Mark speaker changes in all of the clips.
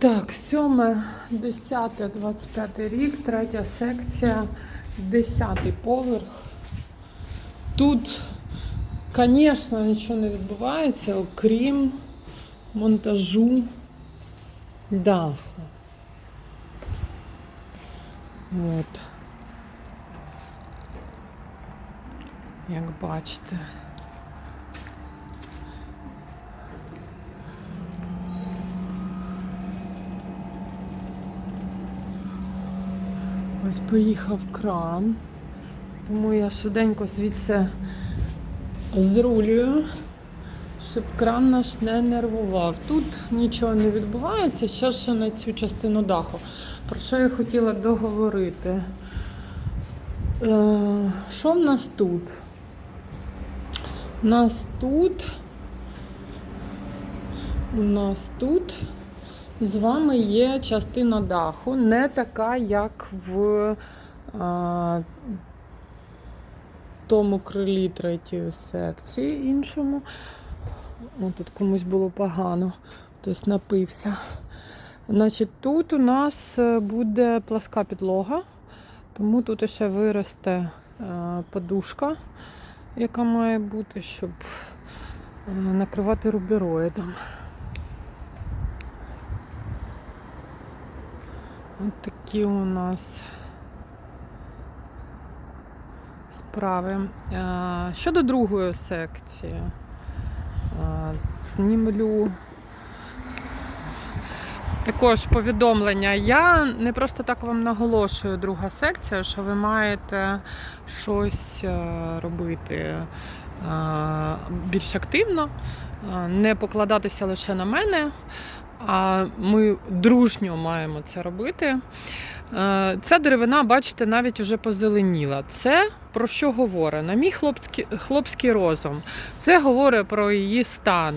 Speaker 1: Так, 7, 10, 25 рік, третя секція, 10 поверх. Тут, звісно, нічого не відбувається, окрім монтажу даху. От. Як бачите. Ось поїхав кран, тому я швиденько звідси зрулюю, щоб кран наш не нервував. Тут нічого не відбувається, ще ще на цю частину даху. Про що я хотіла договорити? Е, що в нас тут? У нас тут. У нас тут з вами є частина даху, не така, як в а, тому крилі третьої секції іншому. О, тут комусь було погано, хтось напився. Значить, тут у нас е, буде пласка підлога, тому тут ще виросте е, подушка, яка має бути, щоб е, накривати рубероїдом. От такі у нас справи. Щодо другої секції, знімлю також повідомлення. Я не просто так вам наголошую друга секція, що ви маєте щось е, робити е, більш активно, е, не покладатися лише на мене. А ми дружньо маємо це робити. Е, Ця деревина, бачите, навіть уже позеленіла. Це про що говорить? На мій хлопський, хлопський розум. Це говорить про її стан,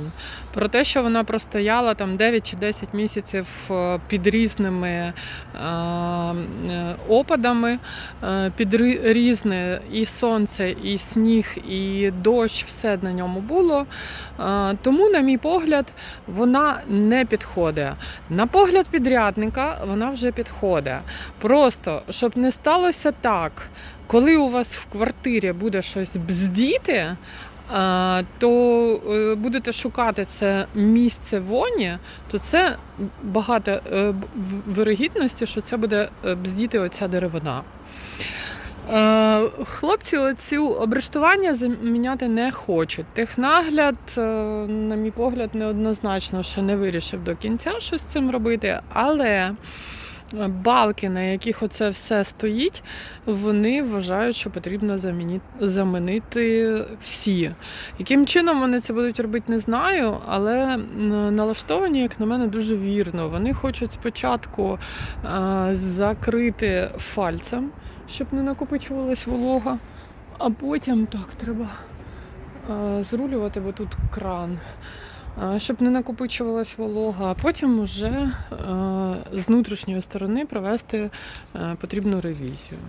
Speaker 1: про те, що вона простояла там 9 чи 10 місяців е, під різними е, е, опадами, під різне і сонце, і сніг, і дощ, все на ньому було. Тому, на мій погляд, вона не підходить. На погляд підрядника вона вже підходить. Просто щоб не сталося так, коли у вас в квартирі буде щось бздіти. То е, будете шукати це місце воні, то це багато е, вирогідності, що це буде е, бздіти оця деревина. Хлопці оцю обрештування заміняти не хочуть. Технагляд, на мій погляд, неоднозначно ще не вирішив до кінця щось з цим робити, але балки, на яких оце все стоїть, вони вважають, що потрібно замінити всі. Яким чином вони це будуть робити, не знаю, але налаштовані, як на мене, дуже вірно. Вони хочуть спочатку е, закрити фальцем, щоб не накопичувалась волога, а потім так треба е, зрулювати, бо тут кран. Щоб не накопичувалась волога, а потім вже е, з внутрішньої сторони провести е, потрібну ревізію.